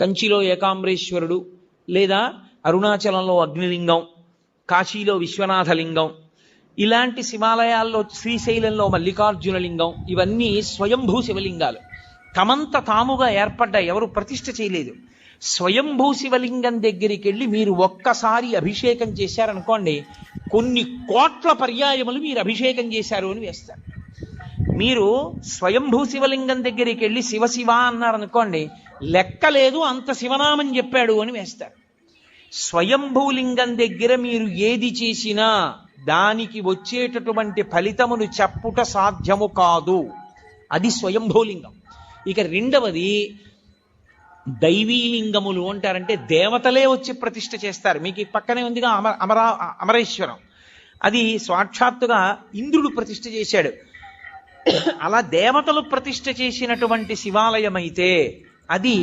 కంచిలో ఏకాంబరేశ్వరుడు లేదా అరుణాచలంలో అగ్నిలింగం కాశీలో విశ్వనాథలింగం ఇలాంటి శివాలయాల్లో శ్రీశైలంలో మల్లికార్జున లింగం ఇవన్నీ స్వయంభూ శివలింగాలు. తమంత తాముగా ఏర్పడ్డ ఎవరు ప్రతిష్ఠ చేయలేదు. స్వయంభూ శివలింగం దగ్గరికి వెళ్ళి మీరు ఒక్కసారి అభిషేకం చేశారనుకోండి కొన్ని కోట్ల పర్యాయములు మీరు అభిషేకం చేశారు అని వేస్తారు. మీరు స్వయంభూ శివలింగం దగ్గరికి వెళ్ళి శివ శివ అన్నారనుకోండి లెక్క లేదు అంత శివనామం చెప్పాడు అని వేస్తారు. స్వయంభూలింగం దగ్గర మీరు ఏది చేసినా దానికి వచ్చేటటువంటి ఫలితమును చెప్పుట సాధ్యము కాదు. అది స్వయంభూలింగం ఇక రెండవది దైవీలింగములు అంటారంటే దేవతలే వచ్చి ప్రతిష్ఠ చేస్తారు. మీకు ఈ పక్కనే ఉందిగా అమర అమరా అమరేశ్వరం. అది సాక్షాత్తుగా ఇంద్రుడు ప్రతిష్ఠ చేశాడు. అలా దేవతలు ప్రతిష్ఠ చేసినటువంటి శివాలయం అయితే అది